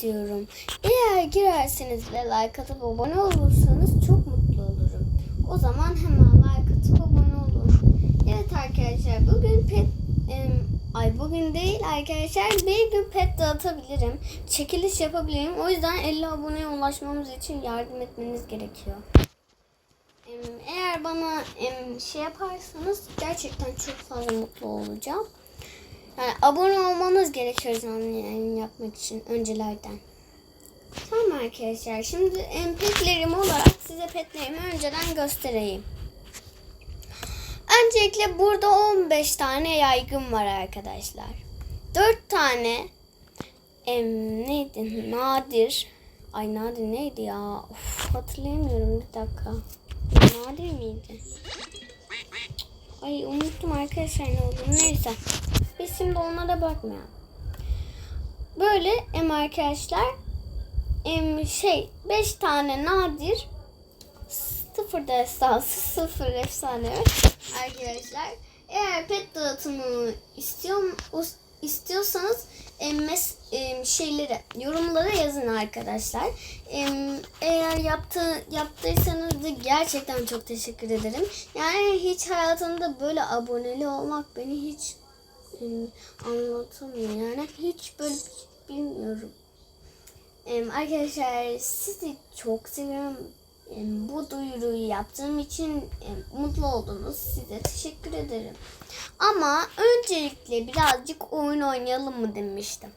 istiyorum. Eğer girerseniz ve like atıp abone olursanız çok mutlu olurum. O zaman hemen like atıp abone olun. Evet arkadaşlar bugün pet em, ay bugün değil arkadaşlar bir gün pet dağıtabilirim. Çekiliş yapabilirim. O yüzden 50 aboneye ulaşmamız için yardım etmeniz gerekiyor. Eğer bana şey yaparsanız gerçekten çok fazla mutlu olacağım. Yani abone olmanız gerekiyor canlı yayın yapmak için öncelerden. Tamam arkadaşlar. Şimdi petlerim olarak size petlerimi önceden göstereyim. Öncelikle burada 15 tane yaygın var arkadaşlar. 4 tane em, neydi? Nadir. Ay nadir neydi ya? Of, hatırlayamıyorum bir dakika. Nadir miydi? Ay unuttum arkadaşlar ne olduğunu. Neyse. Biz şimdi onlara bakmayalım. Böyle em arkadaşlar em şey 5 tane nadir sıfır destansı sıfır efsane arkadaşlar. Eğer pet dağıtımı istiyor, istiyorsanız mes, em, şeyleri yorumlara yazın arkadaşlar. Eğer yaptı, yaptıysanız da gerçekten çok teşekkür ederim. Yani hiç hayatımda böyle aboneli olmak beni hiç em, anlatamıyor. Yani hiç böyle bilmiyorum. Em, arkadaşlar sizi çok seviyorum. Em, bu duyuruyu yaptığım için em, mutlu oldunuz. Size teşekkür ederim. Ama öncelikle birazcık oyun oynayalım mı demiştim.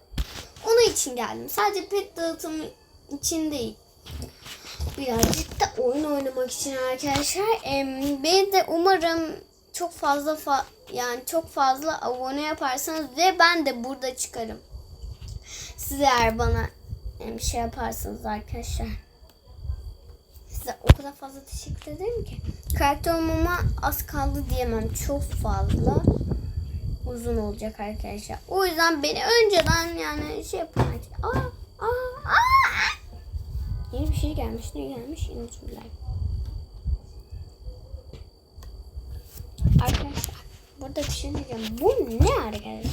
Onun için geldim. Sadece pet dağıtımı için değil. Birazcık da oyun oynamak için arkadaşlar. Em, ben de umarım çok fazla fa- yani çok fazla abone yaparsanız ve ben de burada çıkarım. Siz eğer bana em, şey yaparsanız arkadaşlar. Size o kadar fazla teşekkür ederim ki. Karakter olmama az kaldı diyemem. Çok fazla uzun olacak arkadaşlar. O yüzden beni önceden yani şey yapın. Aa, aa, aa. Yeni bir şey gelmiş. Ne gelmiş? Unutmuşlar. Burada bir şey diyeceğim. Bu ne arkadaşlar?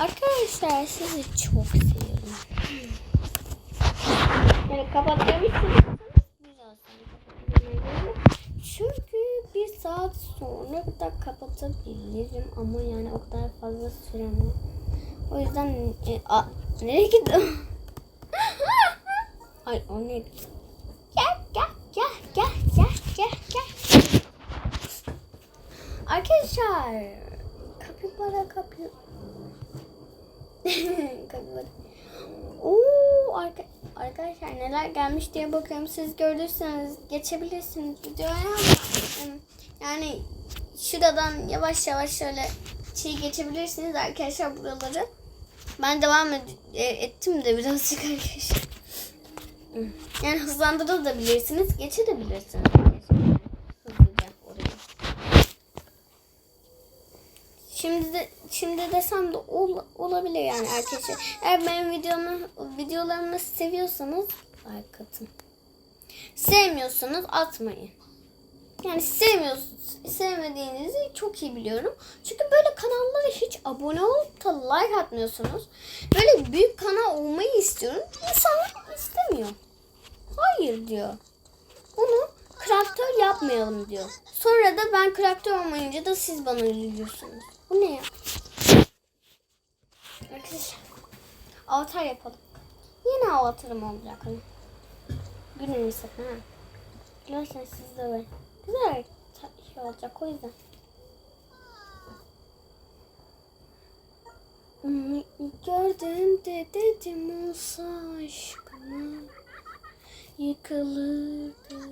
Arkadaşlar sizi çok seviyorum. Yani kapatabilirsiniz. Çünkü bir saat sonra da kapatabilirim ama yani o kadar fazla süremem. O yüzden e, a, nereye gidiyorum? Ay o ne? Gel gel gel gel gel gel gel. Arkadaşlar kapibara kapı kapibara. Oo arka, arkadaşlar neler gelmiş diye bakıyorum. Siz görürseniz geçebilirsiniz videoya ama yani şuradan yavaş yavaş şöyle şey geçebilirsiniz arkadaşlar buraları. Ben devam ed- e, ettim de birazcık arkadaşlar. Yani hızlandırabilirsiniz, geçebilirsiniz. arkadaşlar. Hızlıca oraya. Şimdi de desem de ol, olabilir yani arkadaşlar. Eğer benim videomu videolarımı seviyorsanız like atın. Sevmiyorsanız atmayın. Yani sevmiyorsunuz, sevmediğinizi çok iyi biliyorum. Çünkü böyle kanallara hiç abone olup da like atmıyorsunuz. Böyle büyük kanal olmayı istiyorum. İnsanlar istemiyor. Hayır diyor. Bunu karakter yapmayalım diyor. Sonra da ben karakter olmayınca da siz bana üzülüyorsunuz. Bu ne ya? Arkadaşlar. Avatar yapalım. Yine avatarım olacak hani. Günün sakın ha. Dilersen siz de öyle. Güzel şey olacak o yüzden. Onu ilk gördüğümde dedim olsa aşkıma yıkılırdı.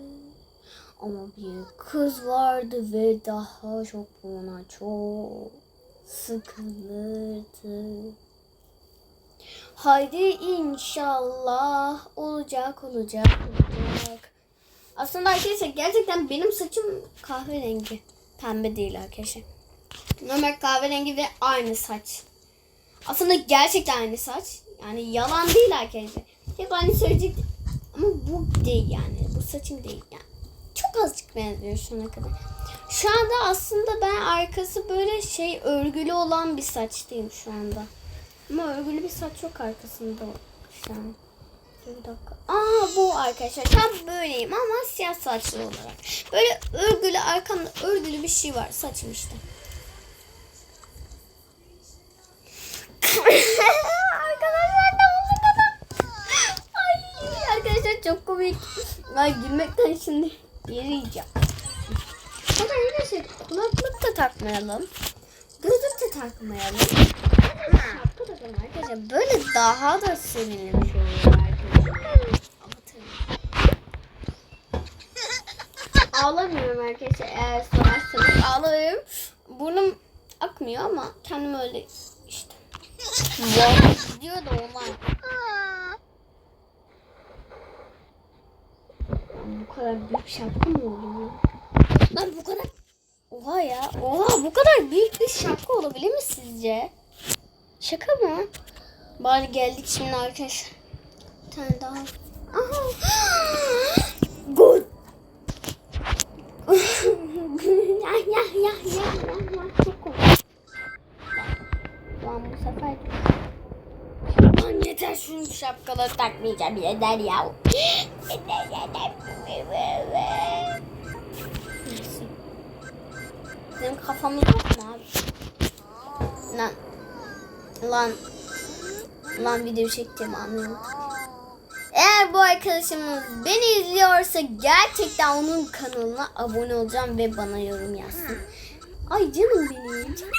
Ama bir kız vardı ve daha çok ona çok sıkılırdı. Haydi inşallah olacak olacak olacak. Aslında arkadaşlar gerçekten benim saçım kahverengi. Pembe değil arkadaşlar. Normal kahverengi ve aynı saç. Aslında gerçekten aynı saç. Yani yalan değil arkadaşlar. Hep aynı söyleyecek. Ama bu değil yani. Bu saçım değil yani. çok azıcık benziyor şu ana kadar. Şu anda aslında ben arkası böyle şey örgülü olan bir saçtayım şu anda. Ama örgülü bir saç yok arkasında. Dur bir dakika. Aa bu arkadaşlar tam böyleyim ama siyah saçlı olarak. Böyle örgülü arkamda örgülü bir şey var saçım işte. arkadaşlar ne oldu kadar? Ay arkadaşlar çok komik. Ay gülmekten şimdi yeri yiyeceğim. Ama yine şey kulaklık da takmayalım. Gözlük de takmayalım. Takalım arkadaşlar. Böyle daha da sevinmiş oluyor arkadaşlar. Ağlamıyorum arkadaşlar. Eğer sorarsanız ağlamıyorum. Burnum akmıyor ama kendim öyle işte. Diyor da olmaz. Bu kadar büyük şapka mı oluyor? Lan bu kadar... Oha ya. Oha bu kadar büyük bir şapka olabilir mi sizce? Şaka mı? Bari geldik şimdi arkadaşlar. Bir tane daha. Aha. Good. ya ya ya ya ya ya. Çok komik. Lan bu sefer... Lan yeter şunun şapkaları takmayacağım yeter ya. Yeter yeter. Neyse. Benim kafamız yok mu abi? Lan. Lan. Lan video çekeceğim anlıyorum. Eğer bu arkadaşımız beni izliyorsa gerçekten onun kanalına abone olacağım ve bana yorum yazsın. Ay canım benim. Canım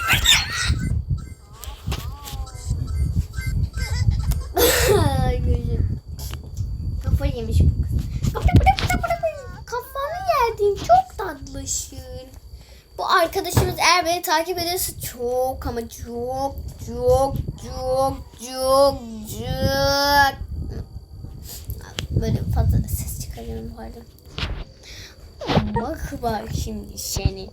gözüm. Kafa yemiş bu kız. Kafanı yerdin çok tatlışın. Bu arkadaşımız eğer beni takip ederse çok ama çok çok çok çok çok böyle fazla ses çıkarıyorum bu arada. Bak bak şimdi senin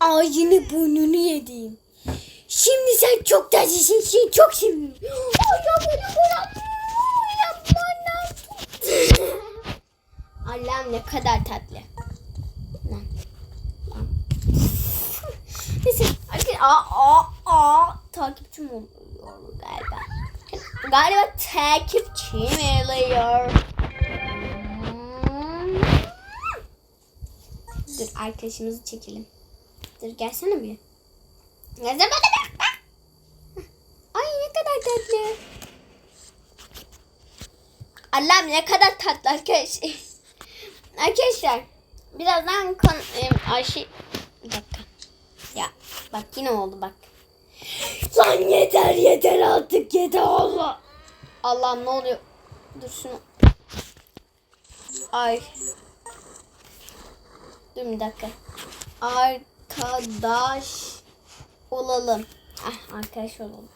ağzını burnunu yedim. Şimdi sen çok tatlısın seni çok seviyorum. Ya beni bırak. Ya bana. Allah'ım ne kadar tatlı. Lan. Lan. Arkadaşlar aa, aa, aa, takipçim oluyor galiba. Galiba takipçim oluyor. Hmm. Dur arkadaşımızı çekelim. Dur gelsene bir. Gelsene bana. Ay ne kadar tatlı. Allah'ım ne kadar tatlı arkadaşlar. Arkadaşlar birazdan kon Ayşe bak yine oldu bak. Lan yeter yeter artık yeter Allah. Allah'ım ne oluyor? Dur şunu. Ay. Dur bir dakika. Arkadaş olalım. Ah arkadaş olalım.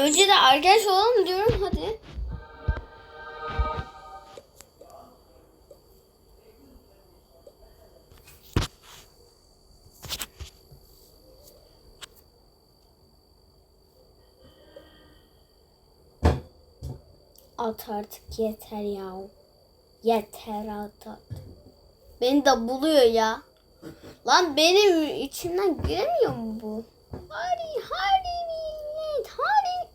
Önce de arkadaş olalım diyorum hadi. At artık yeter ya. Yeter at at. Beni de buluyor ya. Lan benim içimden giremiyor mu bu? Hadi hadi millet hadi.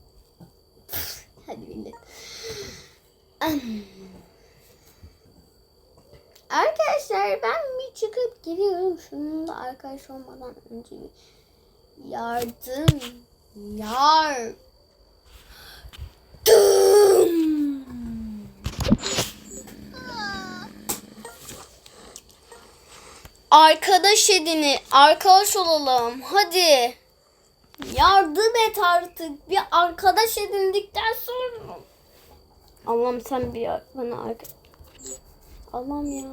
Hadi millet. Arkadaşlar ben bir çıkıp gidiyorum. Şunun da arkadaş olmadan önce bir yardım. Yardım. Arkadaş edini, arkadaş olalım. Hadi. Yardım et artık. Bir arkadaş edindikten sonra. Allah'ım sen bir bana arkadaş. Allah'ım ya.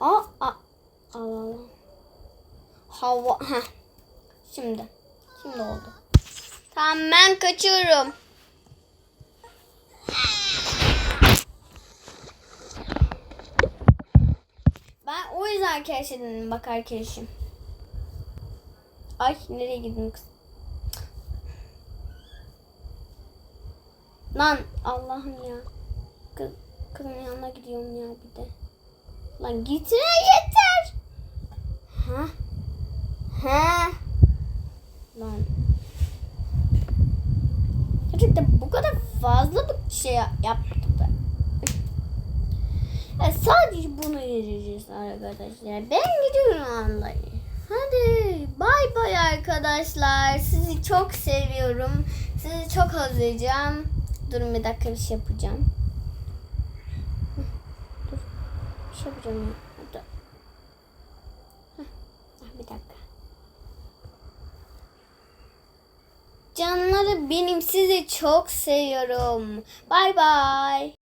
Aa, aa. Allah. Hava. Heh. Şimdi. Şimdi oldu. Tamam ben kaçıyorum. Ben o yüzden arkadaş edindim bak arkadaşım. Ay nereye gittin kız? Lan Allah'ım ya. Kız, kızın yanına gidiyorum ya bir de. Lan gitme yeter. Ha? Ha? Lan. Gerçekten bu kadar fazla bir şey yap- yaptı be. Ya sadece bunu vereceğiz arkadaşlar. Ben gidiyorum vallahi. Hadi bay bay arkadaşlar. Sizi çok seviyorum. Sizi çok özleyeceğim. Durun bir dakika bir şey yapacağım. Dur. Bir şey yapacağım ya. Ah. Canları benim sizi çok seviyorum. Bay bay.